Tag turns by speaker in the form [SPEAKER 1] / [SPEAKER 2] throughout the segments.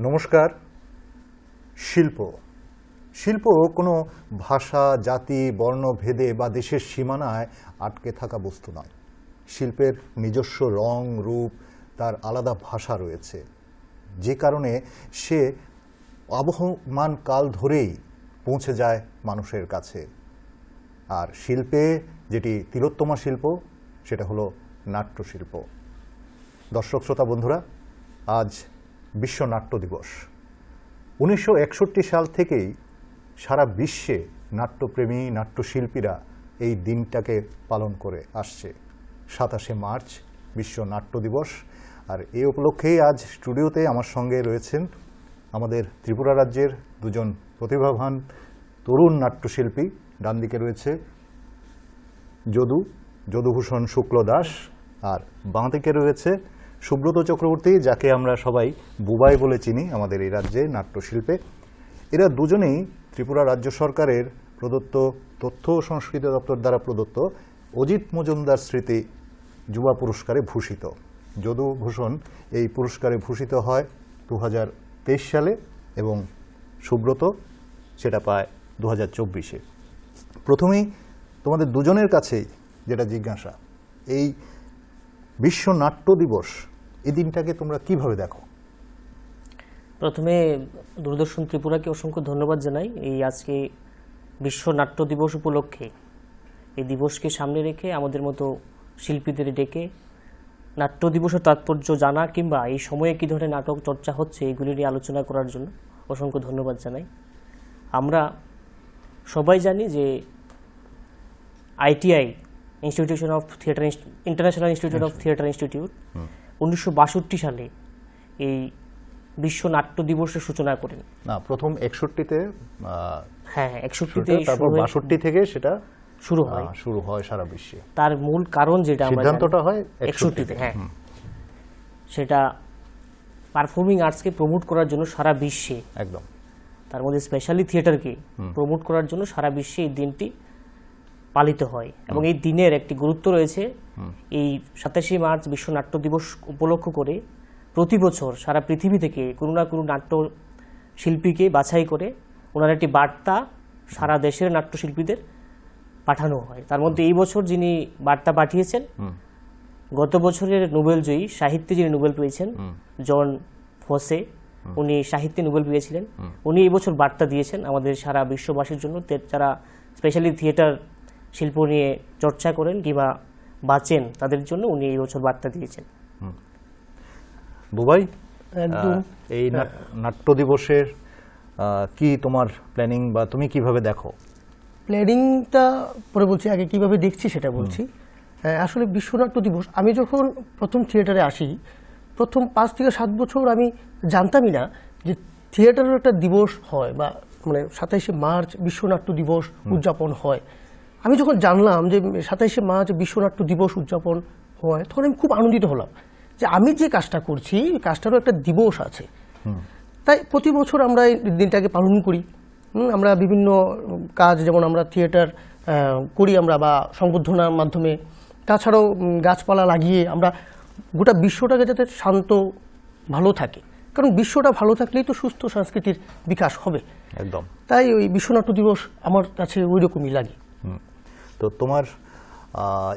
[SPEAKER 1] নমস্কার, শিল্প। শিল্প কোনো ভাষা, জাতি, বর্ণ, ভেদে বা দেশের সীমানায় আটকে থাকা বস্তু নয়। শিল্পের নিজস্ব রং, রূপ, তার আলাদা ভাষা রয়েছে। যে কারণে সে আবহমান কাল ধরেই পৌঁছে যায় মানুষের কাছে। আর শিল্পে যেটি তিলোত্তমা শিল্প, সেটা হলো নাট্যশিল্প। দর্শক, শ্রোতা, বন্ধুরা, আজ বিশ্ব নাট্য দিবস। উনিশশো একষট্টি সাল থেকেই সারা বিশ্বে নাট্যপ্রেমী, নাট্যশিল্পীরা এই দিনটাকে পালন করে আসছে। সাতাশে মার্চ বিশ্ব নাট্য দিবস। আর এ উপলক্ষেই আজ স্টুডিওতে আমার সঙ্গে রয়েছেন আমাদের ত্রিপুরা রাজ্যের দুজন প্রতিভাবান তরুণ নাট্যশিল্পী। ডান দিকে রয়েছে যদু, যদুভূষণ শুক্ল দাস। আর বাঁ দিকে রয়েছে সুব্রত চক্রবর্তী, যাকে আমরা সবাই বুবাই বলে চিনি আমাদের এই রাজ্যে নাট্যশিল্পে, এরা দুজনেই ত্রিপুরা রাজ্য সরকারের প্রদত্ত তথ্য ও সংস্কৃতি দপ্তর দ্বারা প্রদত্ত অজিত মজুমদার স্মৃতি যুবা পুরস্কারে ভূষিত। যদুভূষণ এই পুরস্কারে ভূষিত হয় দু হাজার তেইশ সালে এবং সুব্রত সেটা পায় দু হাজার চব্বিশে। প্রথমেই তোমাদের দুজনের কাছেই যেটা জিজ্ঞাসা, এই বিশ্ব নাট্য দিবস এই দিনটাকে তোমরা কীভাবে দেখো?
[SPEAKER 2] প্রথমে দূরদর্শন ত্রিপুরাকে অসংখ্য ধন্যবাদ জানাই। এই আজকে বিশ্ব নাট্য দিবস উপলক্ষে এই দিবসকে সামনে রেখে আমাদের মতো শিল্পীদের ডেকে নাট্য দিবসের তাৎপর্য জানা কিংবা এই সময়ে কী ধরনের নাটক চর্চা হচ্ছে এগুলি নিয়ে আলোচনা করার জন্য অসংখ্য ধন্যবাদ জানাই। আমরা সবাই জানি যে ITI institution of theatre international institute of theatre institute উনিশশো বাষট্টি সালে এই বিশ্ব নাট্য দিবসের সূচনা করেন।
[SPEAKER 1] না প্রথম একষট্টিতে
[SPEAKER 2] হ্যাঁ একষট্টিতে
[SPEAKER 1] তারপর বাষট্টি থেকে সেটা
[SPEAKER 2] শুরু হয়।
[SPEAKER 1] শুরু হয় সারা বিশ্বে।
[SPEAKER 2] তার মূল কারণ যেটা
[SPEAKER 1] সিদ্ধান্তটা হয়
[SPEAKER 2] একষট্টিতে। হ্যাঁ। সেটা পারফর্মিং আর্টসকে প্রমোট করার জন্য সারা বিশ্বে
[SPEAKER 1] একদম।
[SPEAKER 2] তার মধ্যে স্পেশালি থিয়েটারকে প্রমোট করার জন্য সারা বিশ্বে এই দিনটি পালিত হয়। এবং এই দিনের একটি গুরুত্ব রয়েছে এই সাতাশে মার্চ বিশ্ব নাট্য দিবস উপলক্ষ করে প্রতি বছর সারা পৃথিবী থেকে কোনো না কোনো নাট্য শিল্পীকে বাছাই করে ওনার একটি বার্তা সারা দেশের নাট্যশিল্পীদের পাঠানো হয়। তার মধ্যে এই বছর যিনি বার্তা পাঠিয়েছেন গত বছরের নোবেল জয়ী সাহিত্যে যিনি নোবেল পেয়েছেন জন ফসে উনি সাহিত্যে নোবেল পেয়েছিলেন। উনি এই বছর বার্তা দিয়েছেন আমাদের সারা বিশ্ববাসীর জন্য। যারা স্পেশালি থিয়েটার শিল্প নিয়ে চর্চা করেন কিংবা বাঁচেন তাদের জন্য উনি এই বছর বার্তা দিয়েছেন।
[SPEAKER 1] বুবাই এই নাট- নাট্য দিবসের কি তোমার প্ল্যানিং বা তুমি কীভাবে দেখো?
[SPEAKER 3] প্ল্যানিংটা পরে বলছি আগে কীভাবে দেখছি সেটা বলছি। আহ, আসলে বিশ্বনাট্য দিবস আমি যখন প্রথম থিয়েটারে আসি প্রথম পাঁচ থেকে সাত বছর আমি জানতামই না যে থিয়েটারের একটা দিবস হয় বা মানে সাতাইশে মার্চ বিশ্বনাট্য দিবস উদযাপন হয়। আমি যখন জানলাম যে সাতাইশে মার্চ বিশ্বনাট্য দিবস উদযাপন হয় তখন আমি খুব আনন্দিত হলাম যে আমি যে কাজটা করছি কাজটারও একটা দিবস আছে। তাই প্রতি বছর আমরা এই দিনটাকে পালন করি। আমরা বিভিন্ন কাজ যেমন আমরা থিয়েটার করি আমরা বা সংবর্ধনার মাধ্যমে। তাছাড়াও গাছপালা লাগিয়ে আমরা গোটা বিশ্বটাকে যাতে শান্ত ভালো থাকে। কারণ বিশ্বটা ভালো থাকলেই তো সুস্থ সংস্কৃতির বিকাশ হবে।
[SPEAKER 1] একদম।
[SPEAKER 3] তাই ওই বিশ্বনাট্য দিবস আমার কাছে ওই রকমই লাগে।
[SPEAKER 1] তো তোমার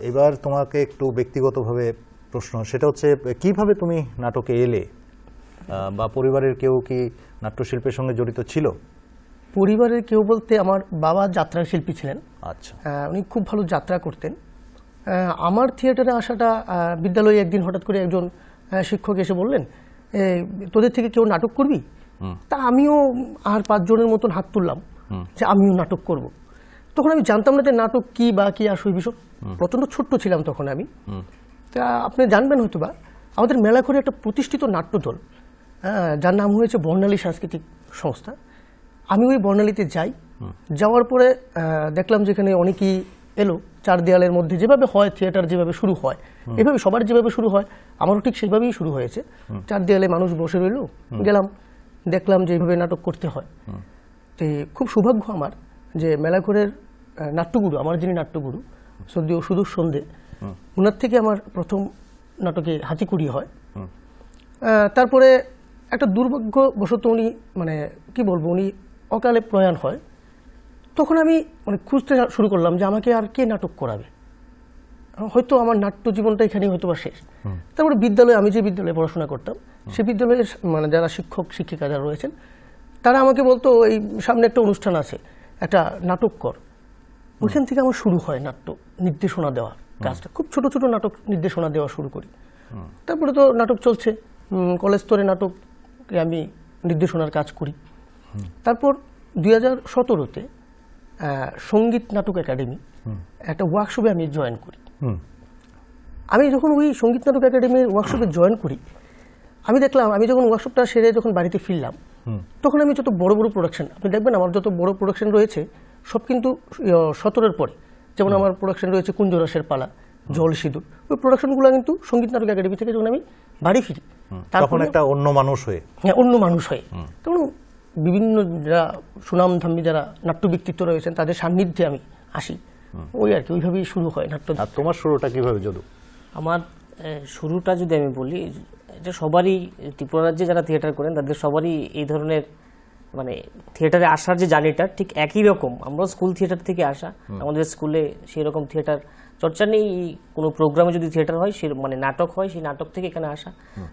[SPEAKER 1] এবার তোমাকে একটু ব্যক্তিগতভাবে প্রশ্ন সেটা হচ্ছে কীভাবে তুমি নাটকে এলে? বা পরিবারের কেউ কি নাট্যশিল্পের সঙ্গে জড়িত ছিল?
[SPEAKER 3] পরিবারের কেউ বলতে আমার বাবা যাত্রা শিল্পী ছিলেন।
[SPEAKER 1] আচ্ছা।
[SPEAKER 3] উনি খুব ভালো যাত্রা করতেন। আমার থিয়েটারে আসাটা বিদ্যালয়ে একদিন হঠাৎ করে একজন শিক্ষক এসে বললেন "এ, তোদের থেকে কেউ নাটক করবি? তা আমিও আর পাঁচজনের মতন হাত তুললাম যে আমিও নাটক করব। তখন আমি জানতাম না যে নাটক কি বা কি আসল বিষয়। প্রচণ্ড ছোট্ট ছিলাম তখন আমি। তা আপনি জানবেন হয়তো বা আমাদের মেলা করে একটা প্রতিষ্ঠিত নাট্যদল হ্যাঁ, যার নাম হয়েছে বর্ণালী সাংস্কৃতিক সংস্থা। আমি ওই বর্ণালীতে যাই। যাওয়ার পরে দেখলাম যেখানে অনেকেই এলো। চার দেয়ালের মধ্যে যেভাবে হয় থিয়েটার যেভাবে শুরু হয় এভাবে সবার যেভাবে শুরু হয় আমারও ঠিক সেইভাবেই শুরু হয়েছে। চার দেয়ালে মানুষ বসে রইল গেলাম দেখলাম যে এইভাবে নাটক করতে হয়। তো খুব সৌভাগ্য আমার যে মেলাঘরের নাট্যগুরু, আমার যিনি নাট্যগুরু সদ্য সুদূর সন্ধে ওনার থেকে আমার প্রথম নাটকে হাতিকুড়ি হয়। তারপরে একটা দুর্ভাগ্যবশত উনি মানে কি বলব, উনি অকালে প্রয়াণ হয়। তখন আমি মানে খুঁজতে শুরু করলাম যে আমাকে আর কে নাটক করাবে? হয়তো আমার নাট্য জীবনটা এখানেই হয়তো বা শেষ। তারপরে বিদ্যালয়ে, আমি যে বিদ্যালয়ে পড়াশোনা করতাম, সে বিদ্যালয়ের মানে যারা শিক্ষক, শিক্ষিকা যারা রয়েছেন, তারা আমাকে বলতো এই সামনে একটা অনুষ্ঠান আছে, একটা নাটক কর। ওইখান থেকে আমার শুরু হয় নাট্য নির্দেশনা দেওয়া কাজটা। খুব ছোট ছোট নাটক নির্দেশনা দেওয়া শুরু করি। তারপরে তো নাটক চলছে। কলেজ স্তরে নাটকে আমি নির্দেশনার কাজ করি। তারপর দুই হাজার সতেরোতে সংগীত নাটক একাডেমি একটা ওয়ার্কশপে আমি জয়েন করি। আমি যখন ওই সংগীত নাটক একাডেমির ওয়ার্কশপে জয়েন করি আমি দেখলাম আমি যখন ওয়ার্কশপটা সেরে যখন বাড়িতে ফিরলাম তখন আমি যত বড় বড় প্রোডাকশন আপনি দেখবেন আমার যত বড় প্রোডাকশন রয়েছে সব কিন্তু সতেরোর পরে। যেমন আমার প্রোডাকশন রয়েছে কুঞ্জরসের পালা জল সিঁদুর। ওই প্রোডাকশনগুলো কিন্তু সংগীত নাটক একাডেমি থেকে যখন আমি বাড়ি ফিরি
[SPEAKER 1] তখন একটা অন্য মানুষ হয়ে।
[SPEAKER 3] হ্যাঁ, অন্য মানুষ হয়ে। তখন বিভিন্ন যারা সুনামধাম্মী যারা নাট্য ব্যক্তিত্ব রয়েছেন তাদের সান্নিধ্যে আমি আসি। ওই আর কি ওইভাবেই শুরু হয় নাট্য
[SPEAKER 1] আর তোমার শুরুটা কীভাবে যদু?
[SPEAKER 2] আমার শুরুটা যদি আমি বলি এটা সবারই ত্রিপুরা রাজ্যে যারা থিয়েটার করেন তাদের সবারই এই ধরনের মানে থিয়েটারে আসার যে জার্নিটা ঠিক একই রকম। আমরা স্কুল থিয়েটার থেকে আসা আমাদের স্কুলে সেই রকম থিয়েটার চর্চা নেই। কোনো প্রোগ্রামে যদি থিয়েটার হয় সে মানে নাটক হয় সেই নাটক থেকে এখানে আসা।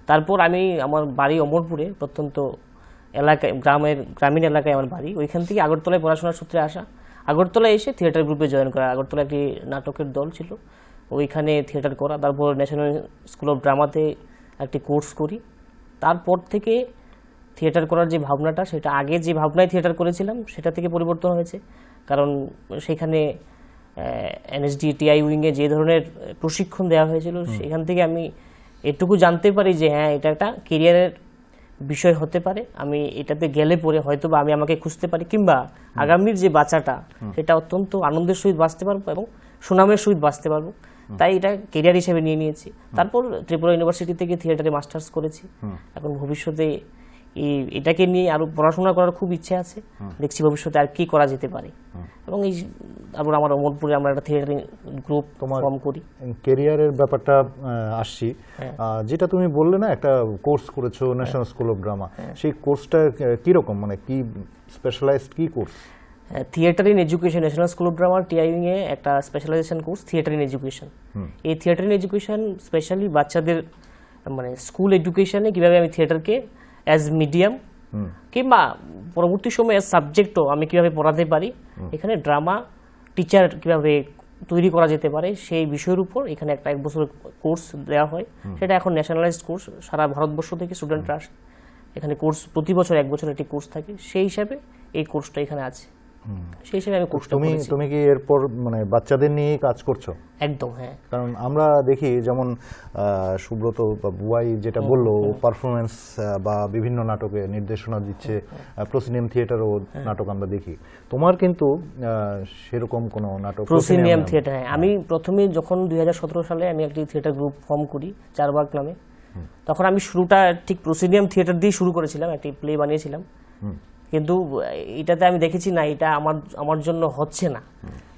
[SPEAKER 2] তারপর আমি আমার বাড়ি অমরপুরে প্রত্যন্ত এলাকায় গ্রামের গ্রামীণ এলাকায় আমার বাড়ি। ওইখান থেকে আগরতলায় পড়াশোনার সূত্রে আসা। আগরতলায় এসে থিয়েটার গ্রুপে জয়েন করা। আগরতলা একটি নাটকের দল ছিল। ওইখানে থিয়েটার করা। তারপর ন্যাশনাল স্কুল অফ ড্রামাতে একটি কোর্স করি। তারপর থেকে থিয়েটার করার যে ভাবনাটা সেটা আগে যে ভাবনায় থিয়েটার করেছিলাম সেটা থেকে পরিবর্তন হয়েছে। কারণ সেখানে এনএসডি টিআই উইংয়ে যে ধরনের প্রশিক্ষণ দেওয়া হয়েছিল সেখান থেকে আমি এটুকু জানতে পারি যে হ্যাঁ এটা একটা কেরিয়ারের বিষয় হতে পারে। আমি এটাতে গেলে পরে হয়তো বা আমি আমাকে খুঁজতে পারি কিংবা আগামীর যে বাচ্চাটা সেটা অত্যন্ত আনন্দের সহিত বাঁচতে পারব এবং সুনামের সহিত বাঁচতে পারব। তাই এটা কেরিয়ার হিসেবে নিয়ে নিয়েছি। তারপর ত্রিপুরা ইউনিভার্সিটি থেকে থিয়েটারে মাস্টার্স করেছি। এখন ভবিষ্যতে এটাকে নিয়ে আরও পড়াশোনা করার খুব ইচ্ছে আছে। দেখছি ভবিষ্যতে আর কি করা যেতে পারে। এবং এই তারপর আমার অমরপুরে আমরা একটা থিয়েটারিং গ্রুপ
[SPEAKER 1] তোমার-
[SPEAKER 2] ফর্ম করি।
[SPEAKER 1] কেরিয়ারের ব্যাপারটা আসছি।
[SPEAKER 2] হ্যাঁ।
[SPEAKER 1] যেটা তুমি বললে না একটা কোর্স করেছ ন্যাশনাল স্কুল অফ ড্রামা সেই কোর্সটা কীরকম? মানে কি স্পেশালাইজড কি course
[SPEAKER 2] theatre in education national school of drama টিআইউং এ একটা specialisation course theatre in education এই থিয়েটার ইন এডুকেশন স্পেশালি বাচ্চাদের মানে স্কুল এডুকেশনে কীভাবে আমি থিয়েটারকে অ্যাজ মিডিয়াম কিংবা পরবর্তী সময়ে অ্যাজ সাবজেক্টও আমি কীভাবে পড়াতে পারি এখানে ড্রামা টিচার কীভাবে তৈরি করা যেতে পারে সেই বিষয়ের উপর এখানে একটা এক বছর কোর্স দেওয়া হয়। সেটা এখন ন্যাশনালাইজড কোর্স সারা ভারতবর্ষ থেকে স্টুডেন্টরা আসে। এখানে কোর্স প্রতি বছর এক বছর একটি কোর্স থাকে। সেই হিসাবে এই কোর্সটা এখানে আছে। সেই হিসাবে আমি কোর্সটা
[SPEAKER 1] তুমি তুমি কি এরপর মানে বাচ্চাদের নিয়ে কাজ করছ?
[SPEAKER 2] একদম হ্যাঁ।
[SPEAKER 1] কারণ আমরা দেখি যেমন সুব্রত বা বুয়াই যেটা বলল পারফরমেন্স বা বিভিন্ন নাটকে নির্দেশনা দিচ্ছে প্রসিনিয়াম থিয়েটারও নাটক আমরা দেখি। তোমার কিন্তু সেরকম কোনো নাটক
[SPEAKER 2] প্রসিনিয়াম থিয়েটার হ্যাঁ। আমি প্রথমে যখন দুই হাজার সতেরো সালে আমি একটি থিয়েটার গ্রুপ ফর্ম করি চারবাগ নামে তখন আমি শুরুটা ঠিক প্রসিনিয়াম থিয়েটার দিয়ে শুরু করেছিলাম একটি প্লে বানিয়েছিলাম। কিন্তু এটাতে আমি দেখেছি না এটা আমার আমার জন্য হচ্ছে না।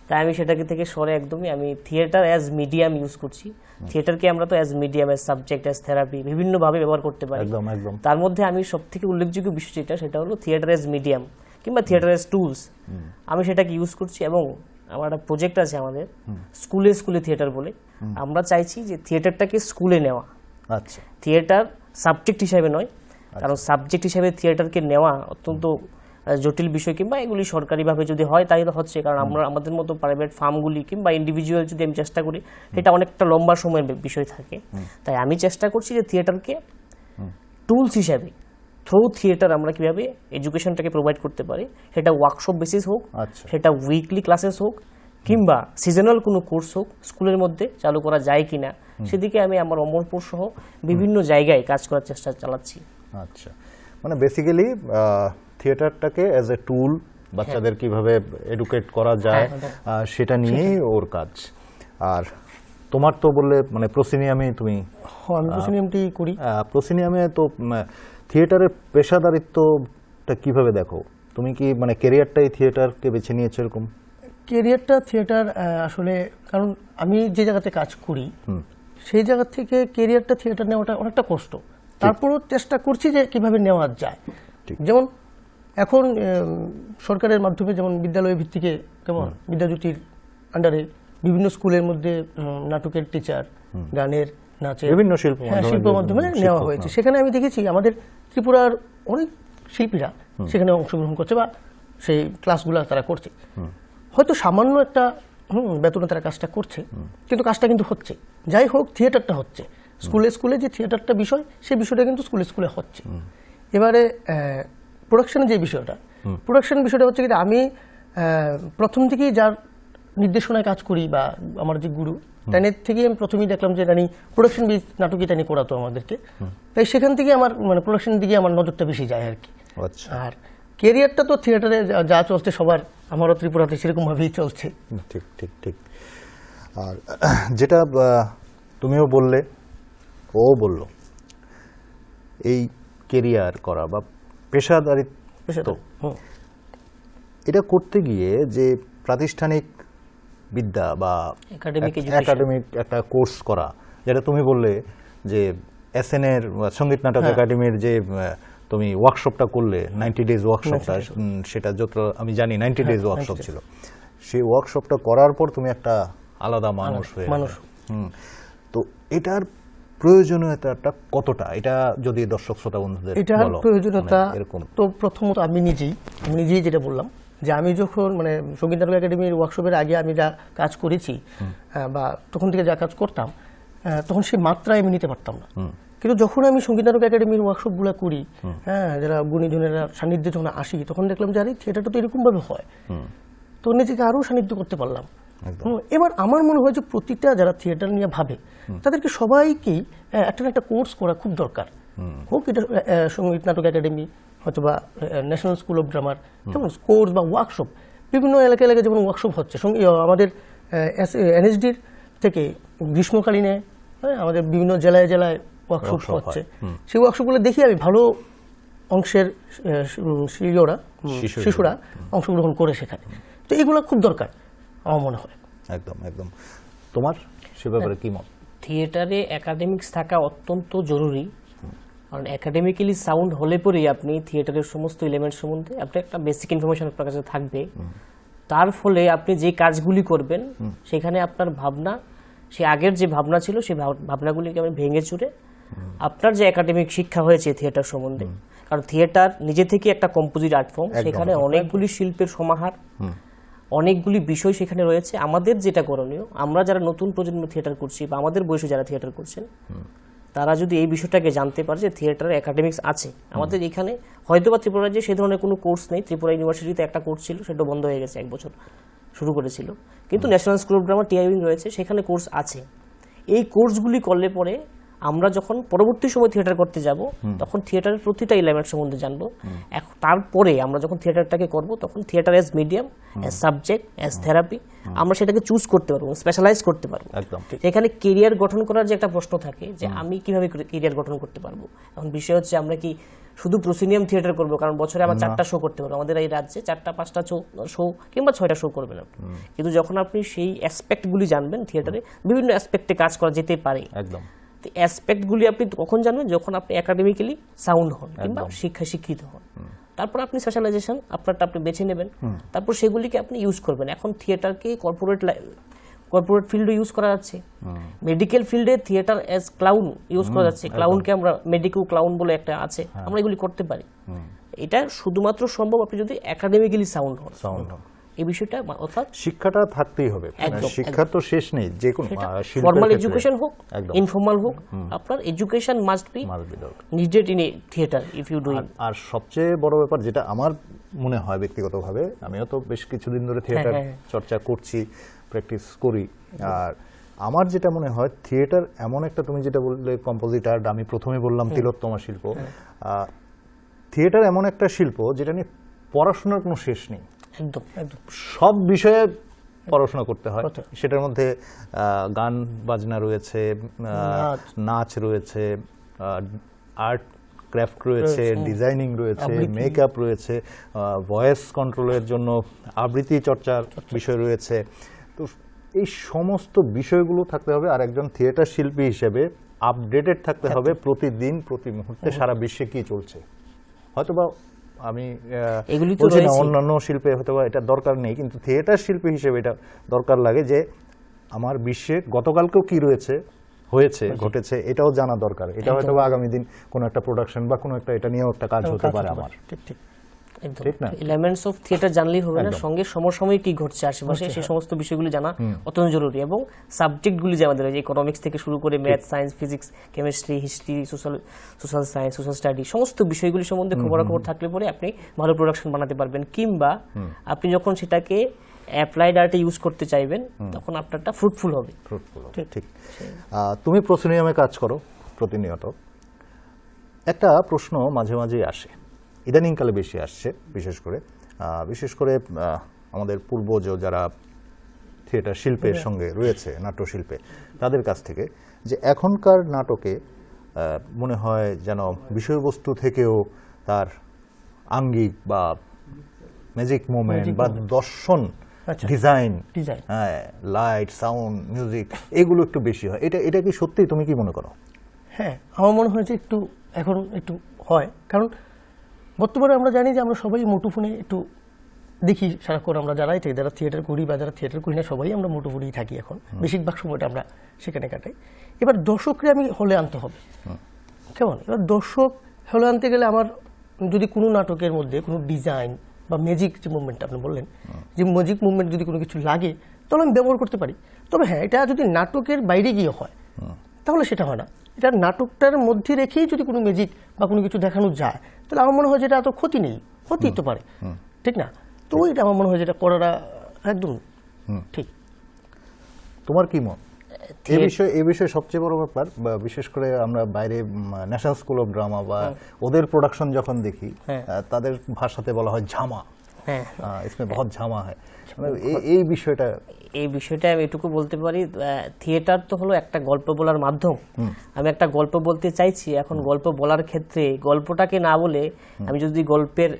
[SPEAKER 2] তাই আমি সেটাকে থেকে সরে একদমই আমি থিয়েটার অ্যাজ মিডিয়াম ইউজ করছি। থিয়েটারকে আমরা তো as medium as subject as therapy বিভিন্নভাবে ব্যবহার করতে পারি।
[SPEAKER 1] একদম একদম।
[SPEAKER 2] তার মধ্যে আমি সব থেকে উল্লেখযোগ্য বিষয় যেটা সেটা হলো থিয়েটার অ্যাজ মিডিয়াম কিংবা থিয়েটার অ্যাজ টুলস আমি সেটাকে ইউজ করছি এবং আমার একটা প্রজেক্ট আছে আমাদের স্কুলে স্কুলে থিয়েটার বলে। আমরা চাইছি যে থিয়েটারটাকে স্কুলে নেওয়া।
[SPEAKER 1] আচ্ছা।
[SPEAKER 2] থিয়েটার সাবজেক্ট হিসাবে নয় কারণ সাবজেক্ট হিসাবে থিয়েটারকে নেওয়া অত্যন্ত জটিল বিষয় কিংবা এগুলি সরকারিভাবে যদি হয় তাহলে হচ্ছে। কারণ আমরা আমাদের মতো প্রাইভেট ফার্মগুলি কিংবা ইন্ডিভিজুয়াল যদি আমি চেষ্টা করি সেটা অনেকটা লম্বা সময়ের বিষয় থাকে। তাই আমি চেষ্টা করছি যে থিয়েটারকে টুলস হিসাবে থ্রু থিয়েটার আমরা কীভাবে এডুকেশনটাকে প্রোভাইড করতে পারি সেটা ওয়ার্কশপ বেসিস হোক
[SPEAKER 1] আচ্ছা।
[SPEAKER 2] সেটা উইকলি ক্লাসেস হোক কিংবা সিজনাল কোনো কোর্স হোক স্কুলের মধ্যে চালু করা যায় কিনা সেদিকে আমি আমার অমরপুর সহ বিভিন্ন জায়গায় কাজ করার চেষ্টা চালাচ্ছি।
[SPEAKER 1] আচ্ছা। মানে বেসিক্যালি থিয়েটারটাকে অ্যাজ এ টুল বাচ্চাদের কীভাবে এডুকেট করা যায় সেটা নিয়েই ওর কাজ। আর তোমার তো বললে মানে প্রসিনিয়ামে তুমি
[SPEAKER 3] হ্যাঁ, আমি প্রসিনিয়ামটি করি।
[SPEAKER 1] প্রসিনিয়ামে তো থিয়েটারের পেশাদারিত্বটা কীভাবে দেখো? তুমি কি মানে কেরিয়ারটাই থিয়েটারকে বেছে নিয়েছো এরকম?
[SPEAKER 3] কেরিয়ারটা থিয়েটার আসলে কারণ আমি যে জায়গাতে কাজ করি সেই জায়গা থেকে কেরিয়ারটা থিয়েটার নেওয়াটা অনেকটা কষ্ট। তারপরও চেষ্টা করছি যে কীভাবে নেওয়া যায়। যেমন এখন সরকারের মাধ্যমে যেমন বিদ্যালয় ভিত্তিকে কেমন বিদ্যাজ্যোতির আন্ডারে বিভিন্ন স্কুলের মধ্যে নাটকের টিচার গানের নাচের
[SPEAKER 1] বিভিন্ন শিল্প
[SPEAKER 3] হ্যাঁ, শিল্প মাধ্যমে নেওয়া হয়েছে। সেখানে আমি দেখেছি আমাদের ত্রিপুরার অনেক শিল্পীরা সেখানে অংশগ্রহণ করছে বা সেই ক্লাসগুলো তারা করছে। হয়তো সামান্য একটা হুম, বেতনে তারা কাজটা করছে কিন্তু কাজটা কিন্তু হচ্ছে। যাই হোক থিয়েটারটা হচ্ছে। স্কুলে স্কুলে যে থিয়েটারটা বিষয় সেই বিষয়টা কিন্তু স্কুলে স্কুলে হচ্ছে। এবারে প্রোডাকশনের যে বিষয়টা প্রোডাকশন বিষয়টা হচ্ছে কি আমি প্রথম থেকেই যার নির্দেশনায় কাজ করি বা আমার যে গুরু তাদের থেকেই আমি প্রথমেই দেখলাম যে রানি প্রোডাকশন বেস নাটকই টানি করাতো আমাদেরকে। তাই সেখান থেকে আমার মানে প্রোডাকশনের দিকে আমার নজরটা বেশি যায় আর কি।
[SPEAKER 1] আচ্ছা।
[SPEAKER 3] আর কেরিয়ারটা তো থিয়েটারে যা চলছে সবার আমারও ত্রিপুরাতে সেরকমভাবেই চলছে।
[SPEAKER 1] ঠিক ঠিক ঠিক। আর যেটা তুমিও বললে ও বলল এই কেরিয়ার করা বা পেশাদারিত্ব। এটা করতে গিয়ে যে প্রাতিষ্ঠানিক বিদ্যা বা. একাডেমিক একটা কোর্স করা যেটা তুমি বললে যে এসএন এর সংগীত নাটক
[SPEAKER 3] হ্যাঁ।
[SPEAKER 1] একাডেমির যে তুমি ওয়ার্কশপটা করলে নাইনটি ডেজ ওয়ার্কশপটা সেটা যত আমি জানি নাইনটি ডেজ ওয়ার্কশপ ছিল সেই ওয়ার্কশপটা করার পর তুমি একটা আলাদা মানুষ হয়ে
[SPEAKER 3] মানুষ।
[SPEAKER 1] হুম। তো এটার প্রয়োজনীয়তাটা কতটা? এটা যদি দর্শক শ্রোতা বন্ধুদের
[SPEAKER 3] এটার
[SPEAKER 1] বলো,
[SPEAKER 3] প্রয়োজনীয়তা
[SPEAKER 1] মানে এরকম।
[SPEAKER 3] তো প্রথমত আমি নিজেই আমি নিজেই যেটা বললাম যে আমি যখন মানে সংগীত নাটক একাডেমির ওয়ার্কশপের আগে আমি যা কাজ করেছি বা তখন থেকে যা কাজ করতাম তখন সেই মাত্রায় আমি নিতে পারতাম না। কিন্তু যখন আমি সংগীত নাটক একাডেমির ওয়ার্কশপগুলো করি হ্যাঁ যারা গুণীজনেরা সান্নিধ্যে যখন আসি তখন দেখলাম যে আরে থিয়েটারটা তো এরকমভাবে হয়। তো নিজেকে আরও সান্নিধ্য করতে পারলাম। এবার আমার মনে হয় যে প্রতিটা যারা থিয়েটার নিয়ে ভাবে তাদেরকে সবাইকেই একটা একটা কোর্স করা খুব দরকার। হোক এটা সংগীত নাটক একাডেমি অথবা ন্যাশনাল স্কুল অফ ড্রামার যেমন কোর্স বা ওয়ার্কশপ বিভিন্ন এলাকা এলাকায় যেমন ওয়ার্কশপ হচ্ছে সঙ্গে আমাদের এনএসডির থেকে গ্রীষ্মকালীনে হ্যাঁ, আমাদের বিভিন্ন জেলায় জেলায় ওয়ার্কশপ হচ্ছে। সেই ওয়ার্কশপগুলো দেখি আমি ভালো অংশের শিশুরা অংশগ্রহণ করে সেখানে। তো এগুলো খুব দরকার। আমার মনে হয়।
[SPEAKER 1] একদম একদম। তোমার সে ব্যাপারে কি মত?
[SPEAKER 2] থিয়েটারে একাডেমিক্স থাকা অত্যন্ত জরুরি। কারণ একাডেমিক্যালি সাউন্ড হলে পরেই আপনি থিয়েটারের সমস্ত এলিমেন্ট সম্বন্ধে আপনার একটা বেসিক ইনফরমেশন আপনার কাছে থাকবে। তার ফলে আপনি যে কাজগুলি করবেন সেখানে আপনার ভাবনা সে আগের যে ভাবনা ছিল সেই ভাব- ভাবনাগুলিকে আমি ভেঙে চুরে আপনার যে একাডেমিক শিক্ষা হয়েছে থিয়েটার সম্বন্ধে। কারণ থিয়েটার নিজে থেকে একটা কম্পোজিট আর্ট ফর্ম সেখানে অনেকগুলি শিল্পের সমাহার। অনেকগুলি বিষয় সেখানে রয়েছে। আমাদের যেটা করণীয় আমরা যারা নতুন প্রজন্ম থিয়েটার করছি বা আমাদের বয়সে যারা থিয়েটার করছেন তারা যদি এই বিষয়টাকে জানতে পারে যে থিয়েটার একাডেমিক্স আছে আমাদের এখানে হয়তো বা ত্রিপুরা রাজ্যে সে ধরনের কোনো কোর্স নেই ত্রিপুরা ইউনিভার্সিটিতে একটা কোর্স ছিল সেটা বন্ধ হয়ে গেছে এক বছর শুরু করেছিল। কিন্তু ন্যাশনাল স্কুল অফ ড্রামা টিআইউইং রয়েছে সেখানে কোর্স আছে। এই কোর্সগুলি করলে পরে আমরা যখন পরবর্তী সময় থিয়েটার করতে যাব তখন থিয়েটারের প্রতিটা এলিমেন্ট সম্বন্ধে জানব। তারপরে আমরা যখন থিয়েটারটাকে করব তখন theatre as medium as subject as therapy আমরা সেটাকে চুজ করতে পারব স্পেশালাইজ করতে পারব। সেখানে কেরিয়ার গঠন করার যে একটা প্রশ্ন থাকে যে আমি কীভাবে কেরিয়ার গঠন করতে পারব? এখন বিষয় হচ্ছে আমরা কি শুধু প্রসিনিয়াম থিয়েটার করব কারণ বছরে আমার চারটা শো করতে পারব। আমাদের এই রাজ্যে চারটা পাঁচটা শো কিংবা ছয়টা শো করবেন আপনি। কিন্তু যখন আপনি সেই অ্যাসপেক্টগুলি জানবেন থিয়েটারে বিভিন্ন অ্যাসপেক্টে কাজ করা যেতে পারে।
[SPEAKER 1] একদম।
[SPEAKER 2] অ্যাসপেক্টগুলি আপনি কখন জানবেন যখন আপনি একাডেমিক্যালি সাউন্ড হন কিংবা শিক্ষায় শিক্ষিত হন তারপর আপনি স্পেশালাইজেশন আপনারটা আপনি বেছে নেবেন। তারপর সেগুলিকে আপনি ইউজ করবেন। এখন থিয়েটারকে কর্পোরেট কর্পোরেট ফিল্ডে ইউজ করা যাচ্ছে। মেডিকেল ফিল্ডে থিয়েটার অ্যাজ ক্লাউন ইউজ করা যাচ্ছে। ক্লাউনকে আমরা মেডিকেল ক্লাউন বলে একটা আছে। আমরা এগুলি করতে পারি। এটা শুধুমাত্র সম্ভব আপনি যদি একাডেমিক্যালি সাউন্ড হন।
[SPEAKER 1] সাউন্ড
[SPEAKER 2] এই বিষয়টা অর্থাৎ
[SPEAKER 1] শিক্ষাটা থাকতেই হবে। মানে শিক্ষার তো শেষ নেই যে কোনো
[SPEAKER 2] ফর্মাল এডুকেশন হোক ইনফর্মাল হোক আপনার education must be needed in a theatre if you doing
[SPEAKER 1] আর- সবচেয়ে বড় ব্যাপার যেটা আমার মনে হয় ব্যক্তিগতভাবে আমিও তো বেশ কিছুদিন ধরে থিয়েটার
[SPEAKER 2] হ্যাঁ, হ্যাঁ।
[SPEAKER 1] চর্চা করছি প্র্যাকটিস করি। আর আমার যেটা মনে হয় থিয়েটার এমন একটা তুমি যেটা বললে কম্পোজিটার আমি প্রথমে বললাম তিলোত্তমা শিল্প। থিয়েটার এমন একটা শিল্প যেটা নিয়ে পড়াশোনার কোনো শেষ নেই।
[SPEAKER 2] একদম একদম।
[SPEAKER 1] সব বিষয়ে পড়াশোনা করতে হয়। সেটার মধ্যে গান বাজনা রয়েছে
[SPEAKER 3] নাচ।
[SPEAKER 1] নাচ রয়েছে আর্ট ক্রাফট রয়েছে ডিজাইনিং রয়েছে মেকআপ রয়েছে ভয়েস কন্ট্রোলের জন্য আবৃত্তি চর্চার বিষয় রয়েছে। তো এই সমস্ত বিষয়গুলো থাকতে হবে আর একজন থিয়েটার শিল্পী হিসেবে আপডেটেড থাকতে হবে প্রতিদিন প্রতি মুহূর্তে সারা বিশ্বে কি চলছে। হয়তোবা আমি আহ,
[SPEAKER 2] এগুলি তো
[SPEAKER 1] বলছি না, অন্যান্য শিল্পে হয়তো এটা দরকার নেই কিন্তু থিয়েটার শিল্পী হিসেবে এটা দরকার লাগে যে আমার বিশ্বে গতকালকেও কি রয়েছে হয়েছে। ঘটেছে এটাও জানা দরকার। এটা হয়তো আগামী দিন কোনো একটা প্রোডাকশন বা কোনো একটা এটা নিয়েও একটা কাজ হতে পারে। আমার।
[SPEAKER 3] ঠিক ঠিক।
[SPEAKER 2] একদম? এলিমেন্টস অফ থিয়েটার জানলেই হবে না সঙ্গে সমসাময়িক কি ঘটছে? আশেপাশে সেই সমস্ত বিষয়গুলি জানা অত্যন্ত জরুরি এবং সাবজেক্টগুলি যে আমাদের ইকোনমিক্স থেকে শুরু করে math science physics chemistry history social social science social study সমস্ত বিষয়গুলি সম্বন্ধে খবরাখবর থাকলে পরে আপনি ভালো প্রোডাকশন বানাতে পারবেন। কিংবা আপনি যখন সেটাকে অ্যাপ্লাইড আর্টে ইউজ করতে চাইবেন তখন আপনারটা ফ্রুটফুল হবে।
[SPEAKER 1] ফ্রুটফুল ঠিক। তুমি প্রসিনিয়ামে কাজ করো প্রতিনিয়ত। একটা প্রশ্ন মাঝে মাঝেই আসে। ইদানিংকালে বেশি আসছে বিশেষ করে। বিশেষ করে আমাদের পূর্বজ যারা থিয়েটার শিল্পের সঙ্গে রয়েছে নাট্যশিল্পে তাদের কাছ থেকে যে এখনকার নাটকে মনে হয় যেন বিষয়বস্তু থেকেও তার আঙ্গিক বা ম্যাজিক মুভমেন্ট বা দর্শন
[SPEAKER 3] আচ্ছা।
[SPEAKER 1] ডিজাইন হ্যাঁ লাইট সাউন্ড মিউজিক এগুলো একটু বেশি হয়। এটা এটা কি সত্যি? তুমি কি মনে করো?
[SPEAKER 3] হ্যাঁ আমার মনে হয় যে একটু এখন একটু হয়। কারণ বর্তমানে আমরা জানি যে আমরা সবাই মুঠোফোনে একটু দেখি সারাক্ষণ আমরা যারাই থাকি যারা থিয়েটার করি বা যারা থিয়েটার করি না সবাই আমরা মুঠোফোনেই থাকি এখন। বেশিরভাগ সময়টা আমরা সেখানে কাটাই। এবার দর্শকরে আমি হলে আনতে হবে। কেমন? এবার দর্শক হলে আনতে গেলে আমার যদি কোনো নাটকের মধ্যে কোনো ডিজাইন বা ম্যাজিক যে মুভমেন্ট আপনি বললেন যে ম্যাজিক মুভমেন্ট যদি কোনো কিছু লাগে তাহলে আমি ব্যবহার করতে পারি। তবে হ্যাঁ এটা যদি নাটকের বাইরে গিয়ে হয় তাহলে সেটা হয় না। এটা নাটকটার মধ্যে রেখেই যদি কোনো ম্যাজিক বা কোনো কিছু দেখানো যায় তাহলে আমার মনে হয় যেটা এত ক্ষতি নেই। ক্ষতি তো পারে। ঠিক না? তো এটা আমার মনে হয় যেটা করাটা একদম ঠিক।
[SPEAKER 1] তোমার কি মত? এ বিষয়ে এ বিষয়ে সবচেয়ে বড় ব্যাপার বিশেষ করে আমরা বাইরে ন্যাশনাল স্কুল অফ ড্রামা বা ওদের প্রোডাকশন যখন দেখি
[SPEAKER 2] হ্যাঁ।
[SPEAKER 1] তাদের ভাষাতে বলা হয় ঝামা।
[SPEAKER 2] হ্যাঁ।
[SPEAKER 1] ইসমে বহুত ঝামা হয়। মানে এই বিষয়টা
[SPEAKER 2] এই বিষয়টা আমি এটুকু বলতে পারি থিয়েটার তো হলো একটা গল্প বলার মাধ্যম। আমি একটা গল্প বলতে চাইছি এখন গল্প বলার ক্ষেত্রে গল্পটাকে না বলে আমি যদি গল্পের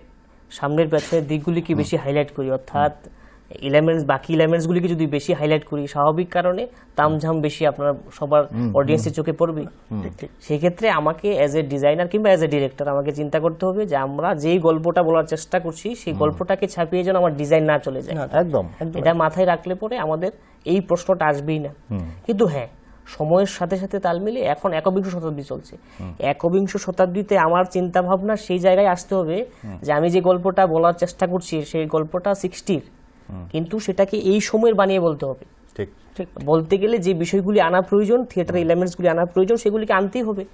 [SPEAKER 2] সামনের পেছনের দিকগুলিকে বেশি হাইলাইট করি অর্থাৎ এলিমেন্টস বাকি এলিমেন্টসগুলিকে যদি বেশি হাইলাইট করি স্বাভাবিক কারণে তামঝাম বেশি আপনার সবার অডিয়েন্সের চোখে পড়বে। সেই ক্ষেত্রে আমাকে অ্যাজ এ ডিজাইনার কিংবা অ্যাজ এ ডিরেক্টর আমাকে চিন্তা করতে হবে যে আমরা যেই গল্পটা বলার চেষ্টা করছি সেই গল্পটাকে ছাপিয়ে যেন আমার ডিজাইন না চলে যায়।
[SPEAKER 1] একদম।
[SPEAKER 2] এটা মাথায় রাখলে পরে আমাদের এই প্রশ্নটা আসবেই না। কিন্তু হ্যাঁ সময়ের সাথে সাথে তাল মিলে এখন একবিংশ শতাব্দী চলছে। একবিংশ শতাব্দীতে আমার চিন্তা ভাবনা সেই জায়গায় আসতে হবে যে আমি যে গল্পটা বলার চেষ্টা করছি সেই গল্পটা সিক্সটির কিন্তু সেটাকে এই সময়ের বানিয়ে বলতে হবে।
[SPEAKER 1] ঠিক।
[SPEAKER 3] ঠিক।
[SPEAKER 2] বলতে গেলে যে বিষয়গুলি আনা প্রয়োজন থিয়েটার এলিমেন্টসগুলি আনা প্রয়োজন সেগুলিকে আনতেই হবে।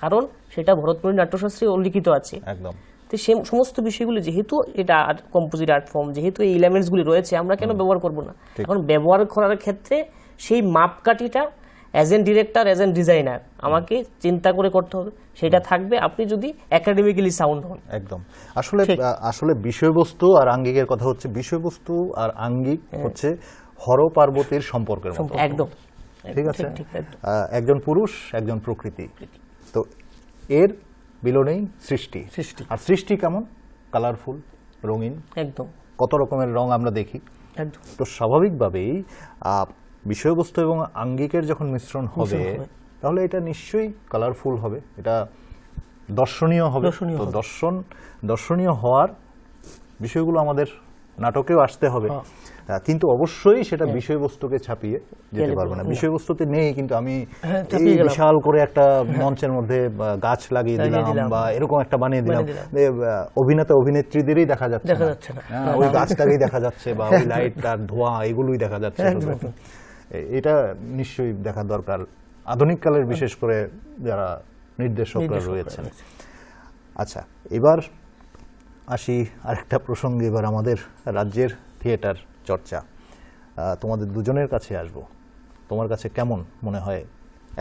[SPEAKER 2] কারণ সেটা ভরতপুরী নাট্যশাস্ত্রে উল্লিখিত আছে।
[SPEAKER 1] একদম।
[SPEAKER 2] তো সে সমস্ত বিষয়গুলি যেহেতু এটা কম্পোজিট আর্ট ফর্ম যেহেতু এই এলিমেন্টসগুলি রয়েছে আমরা কেন ব্যবহার করব না? এখন ব্যবহার করার ক্ষেত্রে সেই মাপকাঠিটা as an director as an designer আমাকে চিন্তা করে করতে হবে। সেটা থাকবে আপনি যদি একাডেমিক্যালি সাউন্ড হন।
[SPEAKER 1] একদম। আসলে আসলে বিষয়বস্তু আর আঙ্গিকের কথা হচ্ছে বিষয়বস্তু আর আঙ্গিক হচ্ছে হর পার্বতীর সম্পর্কের মতো।
[SPEAKER 2] একদম।
[SPEAKER 1] ঠিক আছে? একজন পুরুষ একজন প্রকৃতি। তো এর বিলনেই সৃষ্টি।
[SPEAKER 3] সৃষ্টি।
[SPEAKER 1] আর সৃষ্টি কেমন? কালারফুল রঙিন।
[SPEAKER 2] একদম।
[SPEAKER 1] কত রকমের রং আমরা দেখি।
[SPEAKER 3] একদম।
[SPEAKER 1] তো স্বাভাবিকভাবেই আহ, বিষয়বস্তু এবং আঙ্গিকের যখন মিশ্রণ হবে। তাহলে এটা নিশ্চয়ই কালারফুল হবে। এটা দর্শনীয় হবে। তো দর্শন দর্শনীয় হওয়ার বিষয়গুলো আমাদের নাটকেও আসতে হবে।
[SPEAKER 3] হ্যাঁ।
[SPEAKER 1] কিন্তু অবশ্যই সেটা বিষয়বস্তুকে ছাপিয়ে যেতে পারবে না। বিষয়বস্তুতে নেই কিন্তু আমি
[SPEAKER 3] হ্যাঁ,
[SPEAKER 1] এই বিশাল করে একটা মঞ্চের মধ্যে গাছ লাগিয়ে দিলাম। বা এরকম একটা বানিয়ে দিলাম। অভিনেতা অভিনেত্রীদেরই দেখা যাচ্ছে
[SPEAKER 3] দেখা যাচ্ছে না।
[SPEAKER 1] হ্যাঁ, ওই গাছটাকেই দেখা যাচ্ছে বা ওই লাইট আর ধোঁয়া এগুলোই দেখা যাচ্ছে এটা নিশ্চয়ই দেখা দরকার। আধুনিক কালের বিশেষ করে যারা নির্দেশকরা রয়েছেন।
[SPEAKER 3] রয়েছে।
[SPEAKER 1] আচ্ছা এবার আসি আরেকটা প্রসঙ্গে এবার আমাদের রাজ্যের থিয়েটার চর্চা। তোমাদের দুজনের কাছে আসব। তোমার কাছে কেমন মনে হয়?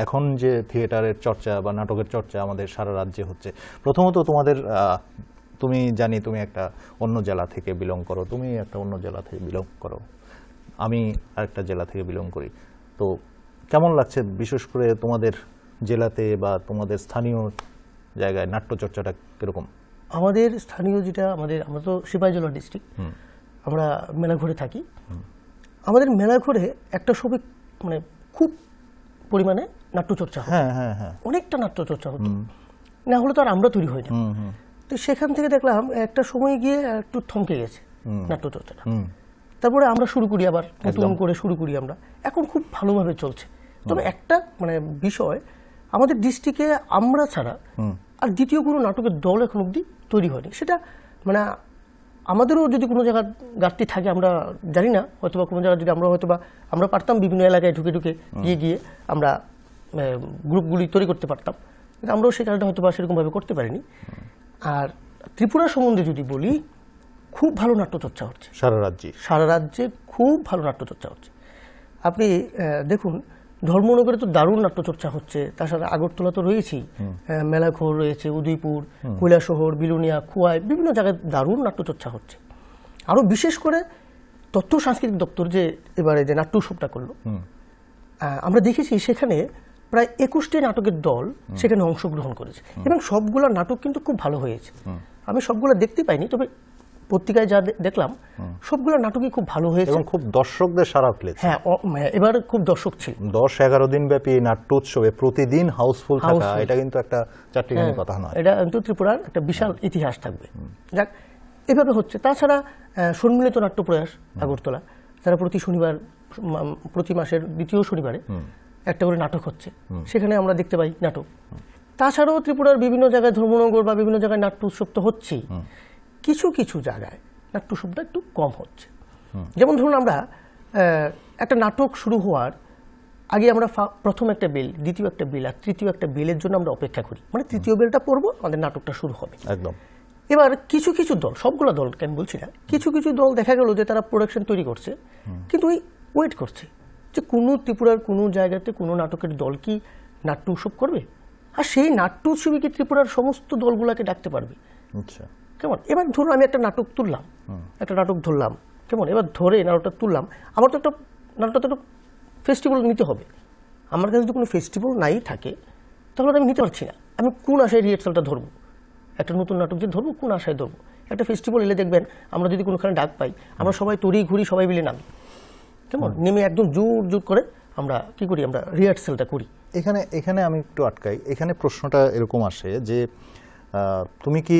[SPEAKER 1] এখন যে থিয়েটারের চর্চা বা নাটকের চর্চা আমাদের সারা রাজ্যে হচ্ছে প্রথমত তোমাদের তুমি জানি তুমি একটা অন্য জেলা থেকে বিলং করো তুমি একটা অন্য জেলা থেকে বিলং করো। আমি আরেকটা জেলা থেকে বিলং করি। তো কেমন লাগছে বিশেষ করে তোমাদের জেলাতে বা তোমাদের স্থানীয় জায়গায় নাট্যচর্চাটা কীরকম?
[SPEAKER 3] আমাদের স্থানীয় যেটা আমাদের আমরা তো সিপাহীজলা ডিস্ট্রিক্ট আমরা মেলাঘরে থাকি। আমাদের মেলাঘরে একটা সময় মানে খুব পরিমাণে নাট্যচর্চা
[SPEAKER 1] হ্যাঁ হ্যাঁ হ্যাঁ।
[SPEAKER 3] অনেকটা নাট্যচর্চা হতো না হলে তো আর আমরা তৈরি হই না। তো সেখান থেকে দেখলাম একটা সময় গিয়ে একটু থমকে গেছে নাট্যচর্চাটা। তারপরে আমরা শুরু করি আবার নতুন করে শুরু করি আমরা। এখন খুব ভালোভাবে চলছে। তবে একটা মানে বিষয় আমাদের ডিস্ট্রিক্টে আমরা ছাড়া আর দ্বিতীয় কোনো নাটকের দল এখন অবধি তৈরি হয়নি। সেটা মানে আমাদেরও যদি কোনো জায়গার ঘাটতি থাকে আমরা জানি না হয়তোবা কোনো জায়গায় যদি আমরা হয়তোবা আমরা পারতাম বিভিন্ন এলাকায় ঢুকে ঢুকে গিয়ে গিয়ে আমরা গ্রুপগুলি তৈরি করতে পারতাম। কিন্তু আমরাও সেই কাজটা হয়তো বা সেরকমভাবে করতে পারিনি। আর ত্রিপুরা সম্বন্ধে যদি বলি খুব ভালো নাট্যচর্চা হচ্ছে।
[SPEAKER 1] সারা রাজ্যে।
[SPEAKER 3] সারা রাজ্যে খুব ভালো নাট্যচর্চা হচ্ছে। আপনি দেখুন ধর্মনগরে তো দারুণ নাট্যচর্চা হচ্ছে তাছাড়া আগরতলা তো রয়েছেই। মেলাঘর রয়েছে উদয়পুর কৈলাসহর বিলুনিয়া খুয়াই বিভিন্ন জায়গায় দারুণ নাট্যচর্চা হচ্ছে। আরও বিশেষ করে তথ্য সাংস্কৃতিক দপ্তর যে এবারে যে নাট্য উৎসবটা করল আমরা দেখেছি সেখানে প্রায় একুশটি নাটকের দল সেখানে অংশগ্রহণ করেছে এবং সবগুলো নাটক কিন্তু খুব ভালো হয়েছে। আমি সবগুলো দেখতে পাইনি তবে পত্রিকায় যা দেখলাম সবগুলো নাটকই খুব ভালো হয়েছে।
[SPEAKER 1] এবং খুব দর্শকদের সারা ফেলেছে।
[SPEAKER 3] হ্যাঁ হ্যাঁ, এবার খুব দর্শক ছিল।
[SPEAKER 1] দশ এগারো দিন ব্যাপী নাট্য উৎসবে প্রতিদিন হাউসফুল থাকা এটা কিন্তু একটা চারটিখানি কথা নয়।
[SPEAKER 3] এটা কিন্তু ত্রিপুরার একটা বিশাল ইতিহাস থাকবে। যাক এভাবে হচ্ছে। তাছাড়া সম্মিলিত নাট্য প্রয়াস আগরতলা। তারা প্রতি শনিবার প্রতি মাসের দ্বিতীয় শনিবারে একটা করে নাটক হচ্ছে। সেখানে আমরা দেখতে পাই নাটক। তাছাড়াও ত্রিপুরার বিভিন্ন জায়গায় ধর্মনগর বা বিভিন্ন জায়গায় নাট্য উৎসব তো হচ্ছেই। কিছু কিছু জায়গায় নাট্য উৎসবটা একটু কম হচ্ছে। যেমন ধরুন আমরা একটা নাটক শুরু হওয়ার আগে আমরা প্রথম একটা বেল দ্বিতীয় একটা বেল আর তৃতীয় একটা বেলের জন্য আমরা অপেক্ষা করি। মানে তৃতীয় বেলটা পড়ব আমাদের নাটকটা শুরু হবে।
[SPEAKER 1] একদম।
[SPEAKER 3] এবার কিছু কিছু দল সবগুলো দলকে আমি বলছি না কিছু কিছু দল দেখা গেল যে তারা প্রোডাকশন তৈরি করছে কিন্তু ওই ওয়েট করছে যে কোনো ত্রিপুরার কোনো জায়গাতে কোনো নাটকের দল কি নাট্য উৎসব করবে? আর সেই নাট্য উৎসবে কি ত্রিপুরার সমস্ত দলগুলোকে ডাকতে পারবে।
[SPEAKER 1] আচ্ছা।
[SPEAKER 3] কেমন? এবার ধরুন আমি একটা নাটক তুললাম। একটা নাটক ধরলাম। কেমন? এবার ধরে নাটকটা তুললাম। আমার তো একটা নাটকটা তো একটা ফেস্টিভ্যাল নিতে হবে। আমার কাছে যদি কোনো ফেস্টিভ্যাল নাই থাকে তাহলে আমি নিতে পারছি না। আমি কোন আশায় রিহার্সালটা ধরবো? একটা নতুন নাটক যে ধরবো কোন আশায় ধরবো? একটা ফেস্টিভ্যাল এলে দেখবেন আমরা যদি কোনোখানে ডাক পাই আমরা সবাই তরি ঘুরি সবাই মিলে নামি। কেমন? নেমে একদম জোর জোর করে আমরা কি করি আমরা রিহার্সালটা করি।
[SPEAKER 1] এখানে এখানে আমি একটু আটকাই। এখানে প্রশ্নটা এরকম আসে যে তুমি কি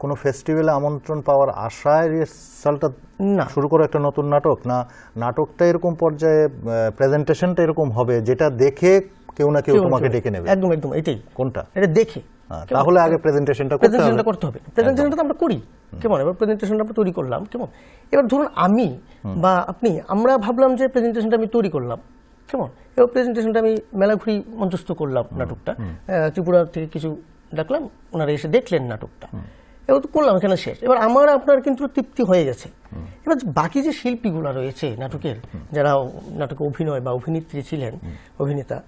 [SPEAKER 1] কোনো ফেস্টিভ্যালে আমন্ত্রণ পাওয়ার আশায় রিহার্সালটা
[SPEAKER 3] না।
[SPEAKER 1] শুরু করে একটা নতুন নাটক? না নাটকটা এরকম পর্যায়ে প্রেজেন্টেশনটা এরকম হবে যেটা দেখে কেউ না কেউ তোমাকে ডেকে নেবে।
[SPEAKER 3] একদম একদম এটাই।
[SPEAKER 1] কোনটা?
[SPEAKER 3] এটা দেখে।
[SPEAKER 1] হ্যাঁ, তাহলে আগে প্রেজেন্টেশনটা
[SPEAKER 3] প্রেজেন্টেশনটা করতে হবে। প্রেজেন্টেশনটা তো আমরা করি। কেমন? এবার প্রেজেন্টেশনটা আমরা তৈরি করলাম। কেমন? এবার ধরুন আমি বা আপনি আমরা ভাবলাম যে প্রেজেন্টেশনটা আমি তৈরি করলাম। কেমন? এবার প্রেজেন্টেশনটা আমি মেলা ঘুরি মঞ্চস্থ করলাম নাটকটা। ত্রিপুরা থেকে কিছু ডাকলাম। ওনারা এসে দেখলেন নাটকটা। এবার তো করলাম এখানে শেষ। এবার আমার আপনার কিন্তু তৃপ্তি হয়ে গেছে। এবার বাকি যে শিল্পীগুলো রয়েছে নাটকের যারা নাটকে অভিনয় বা অভিনেত্রী ছিলেন অভিনেতা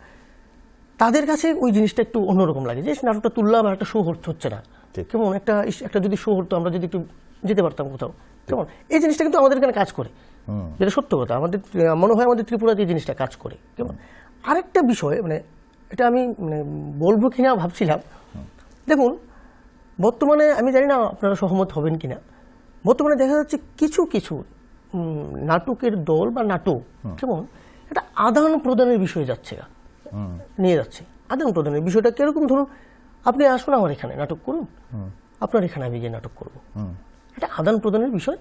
[SPEAKER 3] তাদের কাছে ওই জিনিসটা একটু অন্যরকম লাগে। যে নাটকটা তুললাম আর একটা শো হচ্ছে না। কেমন? একটা একটা যদি শো হতো আমরা যদি একটু যেতে পারতাম কোথাও। কেমন? এই জিনিসটা কিন্তু আমাদের এখানে কাজ করে। যেটা সত্য কথা। আমাদের মনে হয় আমাদের ত্রিপুরাতে এই জিনিসটা কাজ করে। কেমন? আরেকটা বিষয় মানে এটা আমি মানে বলব কিনা ভাবছিলাম। দেখুন বর্তমানে আমি জানি না আপনারা সহমত হবেন কিনা। বর্তমানে দেখা যাচ্ছে কিছু কিছু নাটকের দল বা নাটক কেমন? এটা আদান প্রদানের বিষয়ে যাচ্ছে নিয়ে যাচ্ছে। আদান প্রদানের বিষয়টা কীরকম? ধরুন আপনি আসুন আমার এখানে নাটক করুন। আপনার এখানে আমি গিয়ে নাটক করব। এটা আদান প্রদানের বিষয়।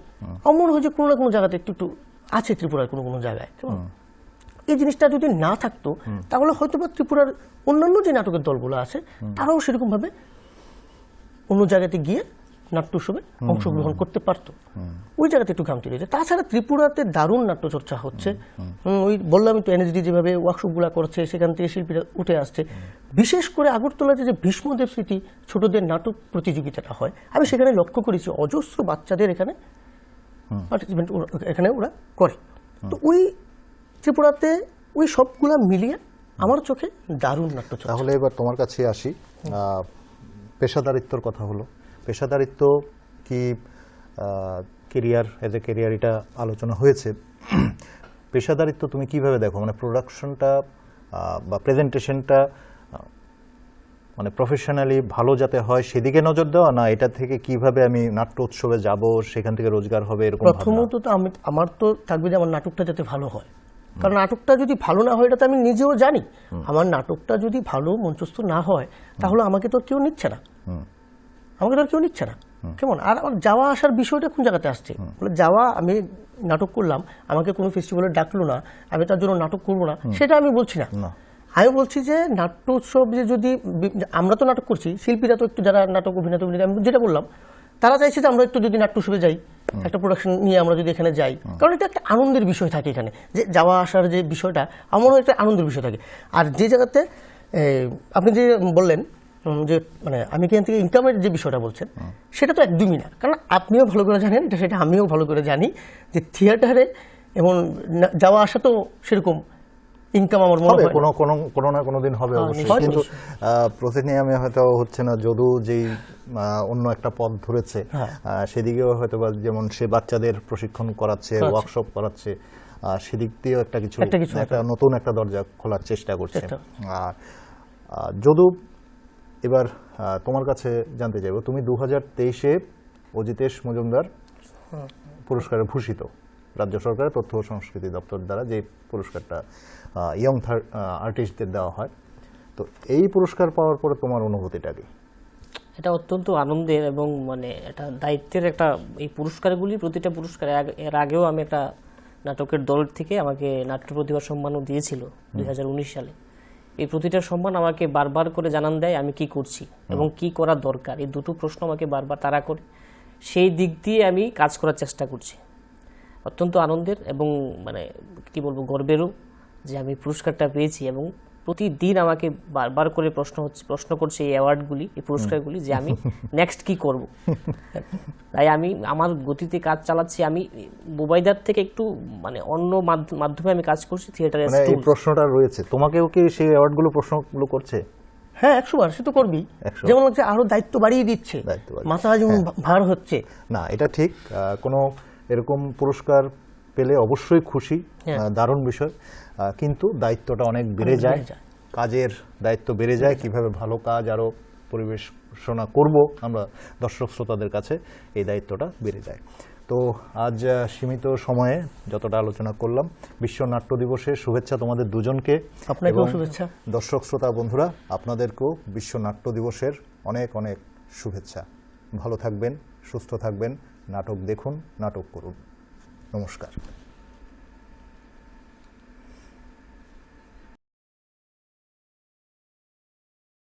[SPEAKER 3] আমার হয়েছে কোনো না কোনো জায়গাতে একটু একটু আছে ত্রিপুরার কোনো কোনো জায়গায় কেমন? এই জিনিসটা যদি না থাকতো তাহলে হয়তো বা ত্রিপুরার অন্যান্য যে নাটকের দলগুলো আছে তারাও সেরকমভাবে অন্য জায়গাতে গিয়ে নাট্য উৎসবে অংশগ্রহণ করতে পারতো। ওই জায়গাতে একটু ঘামতি রয়েছে। তাছাড়া ত্রিপুরাতে দারুণ নাট্যচর্চা হচ্ছে। ওই বললাম তো এনএসডি যেভাবে ওয়ার্কশপগুলো করছে সেখান থেকে শিল্পীরা উঠে আসছে। বিশেষ করে আগরতলাতে যে ভীষ্মদেব স্মৃতি ছোটদের নাটক প্রতিযোগিতাটা হয়। আমি সেখানে লক্ষ্য করেছি অজস্র বাচ্চাদের এখানে পার্টিসিপেন্ট এখানে ওরা করে। তো ওই ত্রিপুরাতে ওই সবগুলা মিলিয়ে আমার চোখে দারুণ নাট্যচর্চা।
[SPEAKER 1] তাহলে এবার তোমার কাছে আসি। আহ, পেশাদারিত্বর কথা হলো। পেশাদারিত্ব কি কেরিয়ার এজ এ কেরিয়ার এটা আলোচনা হয়েছে। পেশাদারিত্ব তুমি কীভাবে দেখো? মানে প্রোডাকশনটা বা প্রেজেন্টেশনটা মানে প্রফেশনালি ভালো যাতে হয় সেদিকে নজর দেওয়া? না, এটা থেকে কীভাবে আমি নাট্য উৎসবে যাব, সেখান থেকে রোজগার হবে, এরকম
[SPEAKER 3] প্রথমত তো আমি, আমার তো থাকবে যে আমার নাটকটা যাতে ভালো হয়। কারণ নাটকটা যদি ভালো না হয় এটা তো আমি নিজেও জানি। আমার নাটকটা যদি ভালো মঞ্চস্থ না হয় তাহলে আমাকে তো কেউ নিচ্ছে না। আমাকে তো কেউ নিচ্ছে না। কেমন? আর আমার যাওয়া আসার বিষয়টা কোন জায়গাতে আসছে? বলে যাওয়া আমি নাটক করলাম আমাকে কোনো ফেস্টিভ্যালে ডাকলো না আমি তার জন্য নাটক করব না সেটা আমি বলছি না।
[SPEAKER 1] না।
[SPEAKER 3] আমি বলছি যে নাট্য উৎসব যে যদি আমরা তো নাটক করছি শিল্পীরা তো একটু যারা নাটক অভিনেতা অভিনেতা আমি যেটা বললাম তারা চাইছে যে আমরা একটু যদি নাট্য উৎসবে যাই, একটা প্রোডাকশন নিয়ে আমরা যদি এখানে যাই। কারণ এটা একটা আনন্দের বিষয় থাকে এখানে। যে যাওয়া আসার যে বিষয়টা, আমারও একটা আনন্দের বিষয় থাকে। আর যে জায়গাতে আপনি যে বললেন যে মানে আমি এখান থেকে ইনকামের যে বিষয়টা বলছেন, সেটা তো একদমই না। কারণ আপনিও ভালো করে জানেন সেটা আমিও ভালো করে জানি যে থিয়েটারে এবং যাওয়া আসা তো সেরকম। ইনকাম আমার মনে হয়।
[SPEAKER 1] কোনো কোনো কোনো না কোনো দিন হবে
[SPEAKER 3] হ্যাঁ,
[SPEAKER 1] অবশ্যই। কিন্তু প্রতিনিয়মে হয়তো হচ্ছে না যদু যেই আহ, অন্য একটা পথ ধরেছে
[SPEAKER 3] হ্যাঁ।
[SPEAKER 1] সেদিকেও হয়তো বা যেমন সে বাচ্চাদের প্রশিক্ষণ করাচ্ছে। ওয়ার্কশপ করাচ্ছে সেদিক দিয়েও একটা কিছু
[SPEAKER 3] একটা কিছু
[SPEAKER 1] একটা নতুন একটা দরজা খোলার চেষ্টা করছে। আর যদু এবার আহ, তোমার কাছে জানতে চাইব তুমি দু হাজার তেইশে অজিতেশ মজুমদার পুরস্কারে ভূষিত। রাজ্য সরকারের তথ্য ও সংস্কৃতি দপ্তর দ্বারা যে পুরস্কারটা ইয়ং আর্টিস্টদের দেওয়া হয়। তো এই পুরস্কার পাওয়ার পরে তোমার অনুভূতিটা কি?
[SPEAKER 2] এটা অত্যন্ত আনন্দের এবং মানে এটা দায়িত্বের একটা এই পুরস্কারগুলি প্রতিটা পুরস্কার এর- আগেও আমি একটা নাটকের দল থেকে আমাকে নাট্য প্রতিভা সম্মানও দিয়েছিল দুই হাজার উনিশ সালে। এই প্রতিটা সম্মান আমাকে বারবার করে জানান দেয় আমি কি করছি এবং কি করা দরকার। এই দুটো প্রশ্ন আমাকে বারবার তারা করে। সেই দিক দিয়ে আমি কাজ করার চেষ্টা করছি। অত্যন্ত আনন্দের এবং মানে কি বলব গর্বেরও যে আমি পুরস্কারটা পেয়েছি এবং প্রতিদিন আমাকে বারবার করে প্রশ্ন হচ্ছে প্রশ্ন করছে এই অ্যাওয়ার্ডগুলি এই পুরস্কারগুলি যে আমি নেক্সট কি করব। তাই আমি আমার গতিতে কাজ চালাচ্ছি আমি বুবাইদার থেকে একটু মানে অন্য মাধ্য- মাধ্যমে আমি কাজ করছি থিয়েটারের
[SPEAKER 1] মানে এই প্রশ্নটা রয়েছে তোমাকেও কি সেই অ্যাওয়ার্ডগুলো প্রশ্নগুলো করছে?
[SPEAKER 3] হ্যাঁ একশো বার সে তো করবি
[SPEAKER 1] 100
[SPEAKER 3] যেমন হচ্ছে আরও দায়িত্ব বাড়িয়ে দিচ্ছে। মাথা যেমন ভার হচ্ছে।
[SPEAKER 1] না এটা ঠিক কোনো এরকম পুরস্কার পেলে অবশ্যই খুশি
[SPEAKER 3] হ্যাঁ।
[SPEAKER 1] দারুণ বিষয়। কিন্তু দায়িত্বটা অনেক বেড়ে যায়। কাজের দায়িত্ব বেড়ে যায় কীভাবে ভালো কাজ আরও পরিবেশনা করব আমরা দর্শক শ্রোতাদের কাছে এই দায়িত্বটা বেড়ে যায়। তো আজ সীমিত সময়ে যতটা আলোচনা করলাম বিশ্ব নাট্য দিবসের শুভেচ্ছা তোমাদের দুজনকে।
[SPEAKER 3] আপনাকেও শুভেচ্ছা।
[SPEAKER 1] দর্শক শ্রোতা বন্ধুরা আপনাদেরকেও বিশ্ব নাট্য দিবসের অনেক অনেক শুভেচ্ছা। ভালো থাকবেন সুস্থ থাকবেন। নাটক দেখুন নাটক করুন। নমস্কার।